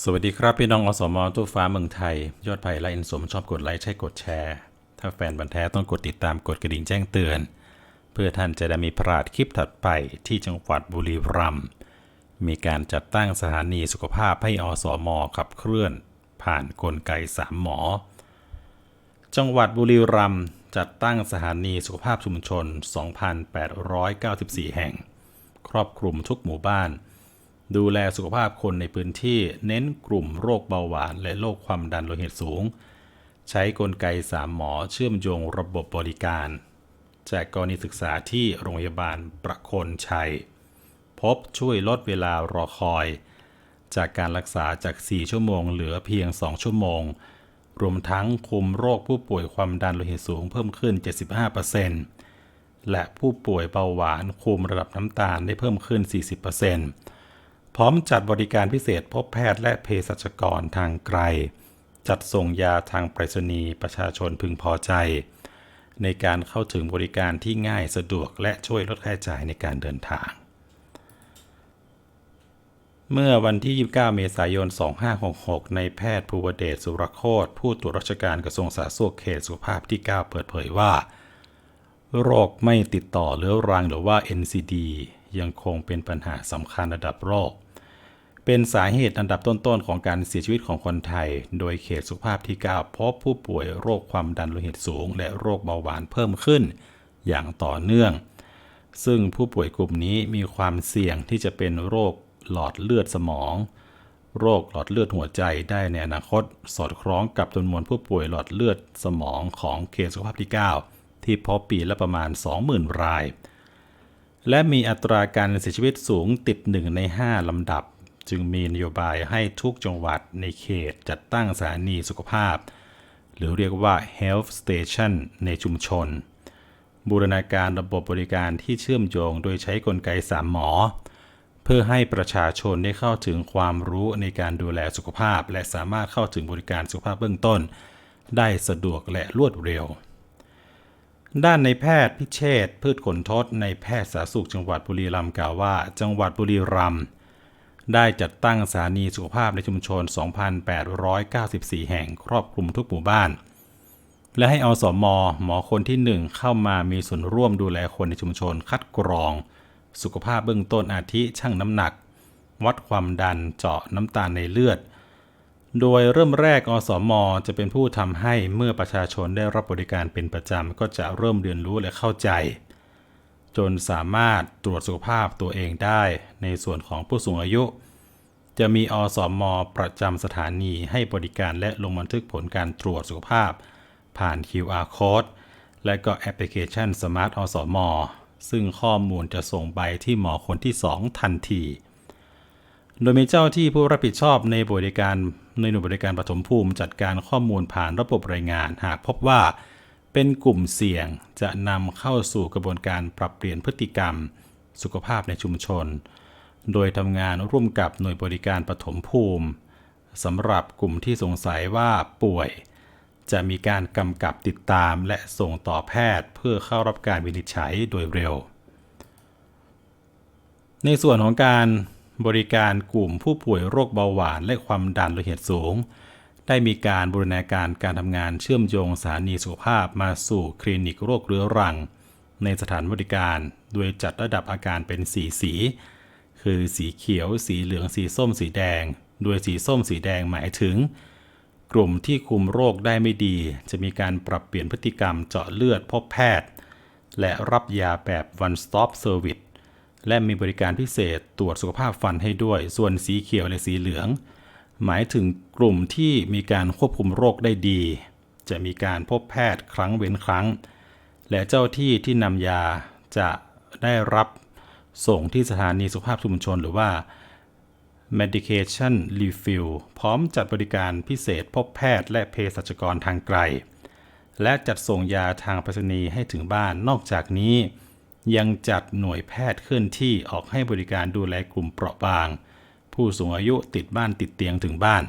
สวัสดีครับพี่น้องอสมตู้ฟ้าเมืองไทย ยอดภัยและอินสมชอบกดไลค์ใช่กดแชร์ ถ้าแฟนบันแท้ต้องกดติดตามกดกระดิ่งแจ้งเตือน เพื่อท่านจะได้มีพลาดคลิปถัดไปที่จังหวัดบุรีรัมย์มีการจัดตั้งสถานีสุขภาพให้อสมขับเคลื่อน ผ่านกลไกสามหมอ จังหวัดบุรีรัมย์จัดตั้งสถานีสุขภาพชุมชน 2,894 แห่ง ครอบคลุมทุกหมู่บ้าน ดูแลสุขภาพคนในพื้นที่เน้นกลุ่มโรคเบาหวาน และโรคความดันโลหิตสูง ใช้กลไกสามหมอเชื่อมโยงระบบบริการ จากกรณีศึกษาที่โรงพยาบาลประโคนชัย พบช่วยลดเวลารอคอย จากการรักษาจาก 4 ชั่วโมงเหลือเพียง 2 ชั่วโมง รวมทั้งคุมโรคผู้ป่วยความดันโลหิตสูงเพิ่มขึ้น 75%และผู้ป่วยเบาหวานคุมระดับน้ำตาลได้เพิ่มขึ้น 40% พร้อมจัดบริการพิเศษพบแพทย์และเภสัชกรทางไกล จัดส่งยาทางไปรษณีย์ประชาชนพึงพอใจ ในการเข้าถึงบริการที่ง่ายสะดวกและช่วยลดค่าใช้จ่ายในการเดินทาง เมื่อวันที่ 29 เมษายน 2566 ในแพทย์ภูวเดชสุรโคตผู้ตรวจราชการกระทรวงสาธารณสุขเขตสุขภาพที่ 9 เปิดเผยว่า โรคไม่ติดต่อเรื้อรังหรือว่า NCD ยังคงเป็นปัญหาสำคัญระดับโลก เป็นสาเหตุอันดับต้นๆ ของการเสียชีวิตของคนไทย โดยเขตสุขภาพที่ 9 พบผู้ป่วยโรคความดันโลหิตสูง และโรคเบาหวานเพิ่มขึ้น อย่างต่อเนื่อง ซึ่งผู้ป่วยกลุ่มนี้มีความเสี่ยงที่จะเป็นโรคหลอดเลือดสมอง โรคหลอดเลือดหัวใจได้ในอนาคต สอดคล้องกับจำนวนผู้ป่วยหลอดเลือดสมองของเขตสุขภาพที่ 9 ที่พบปีละประมาณ 20,000 ราย และมีอัตราการเสียชีวิตสูงติด 1 ใน 5 ลำดับ จึงมีนโยบายให้ทุกจังหวัดในเขตจัดตั้งสถานีสุขภาพ หรือเรียกว่า health station ในชุมชน บูรณาการระบบบริการที่เชื่อมโยงโดยใช้กลไกสามหมอ เพื่อให้ประชาชนได้เข้าถึงความรู้ในการดูแลสุขภาพ และสามารถเข้าถึงบริการสุขภาพเบื้องต้น ได้สะดวกและรวดเร็ว ด้านในแพทย์พิเชษพืชขนทศในแพทย์สาธารณสุขจังหวัดบุรีรัมย์กล่าวว่า จังหวัดบุรีรัมย์ได้จัดตั้งสถานีสุขภาพในชุมชน 2,894 แห่งครอบคลุมทุกหมู่บ้าน และให้อสมหมอคนที่ 1 เข้ามามีส่วนร่วมดูแลคนในชุมชนคัดกรอง สุขภาพเบื้องต้นอาทิชั่งน้ำหนัก วัดความดันเจาะน้ำตาลในเลือด โดยเริ่มแรกอสมจะเป็นผู้ทำให้เมื่อประชาชนได้รับบริการเป็นประจำก็จะเริ่มเรียนรู้และเข้าใจ จนสามารถตรวจสุขภาพตัวเองได้ ในส่วนของผู้สูงอายุ จะมีอสมประจำสถานีให้บริการและลงบันทึกผลการตรวจสุขภาพ ผ่าน QR code และก็แอปพลิเคชัน Smart อสมซึ่งข้อมูลจะส่งไปที่หมอคนที่ 2 ทันที โดยมีเจ้าที่ผู้รับผิดชอบในบริการ ในหน่วยบริการปฐมภูมิจัดการข้อมูลผ่านระบบรายงาน หากพบว่า เป็นกลุ่มเสี่ยงจะนำเข้าสู่กระบวนการปรับเปลี่ยนพฤติกรรม สุขภาพในชุมชน โดยทำงานร่วมกับหน่วยบริการปฐมภูมิสำหรับกลุ่มที่สงสัยว่าป่วย จะมีการกำกับติดตามและส่งต่อแพทย์เพื่อเข้ารับการวินิจฉัยโดยเร็ว ในส่วนของการ บริการกลุ่มผู้ป่วยโรคเบาหวานและความดันโลหิตสูง ได้มีการบูรณาการการทำงานเชื่อมโยงสถานีสุขภาพมาสู่คลินิกโรคเรื้อรัง ในสถานบริการ โดยจัดระดับอาการเป็นสีสี คือสีเขียว สีเหลือง สีส้ม สีแดง โดยสีส้มสีแดงหมายถึง กลุ่มที่คุมโรคได้ไม่ดี จะมีการปรับเปลี่ยนพฤติกรรมเจาะเลือดพบแพทย์ และรับยาแบบ one stop service และมีบริการพิเศษตรวจสุขภาพฟันให้ด้วย ส่วนสีเขียวและสีเหลือง หมายถึงกลุ่มที่มีการควบคุมโรคได้ดี จะมีการพบแพทย์ครั้งเว้นครั้ง และเจ้าที่ที่นำยาจะได้รับส่งที่สถานีสุขภาพชุมชนหรือว่า medication refill พร้อมจัดบริการพิเศษพบแพทย์และเภสัชกรทางไกล และจัดส่งยาทางไปรษณีย์ให้ถึงบ้านนอกจากนี้ ยังจัดหน่วยแพทย์เคลื่อนที่ออกให้บริการดูแลกลุ่มเปราะบาง ผู้สูงอายุติดบ้านติดเตียงถึงบ้าน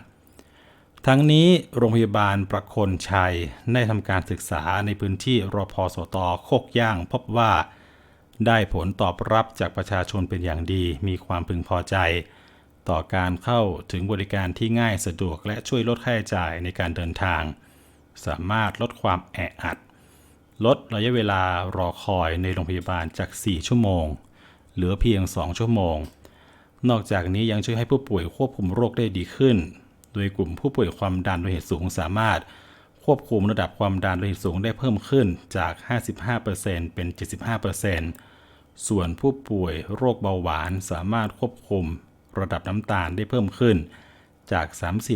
ทั้งนี้โรงพยาบาลประคนชัยได้ทำการศึกษาในพื้นที่รพสตโคกย่างพบว่า ได้ผลตอบรับจากประชาชนเป็นอย่างดี มีความพึงพอใจ ต่อการเข้าถึงบริการที่ง่ายสะดวกและช่วยลดค่าใช้จ่ายในการเดินทาง สามารถลดความแออัด ลดระยะเวลารอคอยในโรงพยาบาลจาก 4 ชั่วโมง เหลือเพียง 2 ชั่วโมง นอกจากนี้ยังช่วยให้ผู้ป่วยควบคุมโรคได้ดีขึ้น โดยกลุ่มผู้ป่วยความดันโลหิตสูงสามารถ ควบคุมระดับความดันโลหิตสูงได้เพิ่มขึ้นจาก 55%เป็น 75%ส่วนผู้ป่วยโรคเบาหวานสามารถควบคุมระดับน้ำตาลได้เพิ่มขึ้นจาก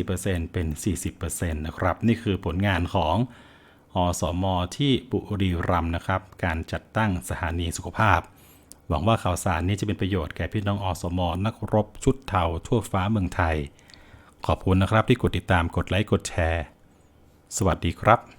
34%เป็น 40%นะครับ นี่คือผลงานของ อสมที่บุรีรัมย์นะครับ การจัดตั้งสถานีสุขภาพ หวังว่าข่าวสารนี้จะเป็นประโยชน์แก่พี่น้องอสมนักรบชุดเทาทั่วฟ้าเมืองไทย ขอบคุณนะครับที่กดติดตามกดไลค์กดแชร์ สวัสดีครับ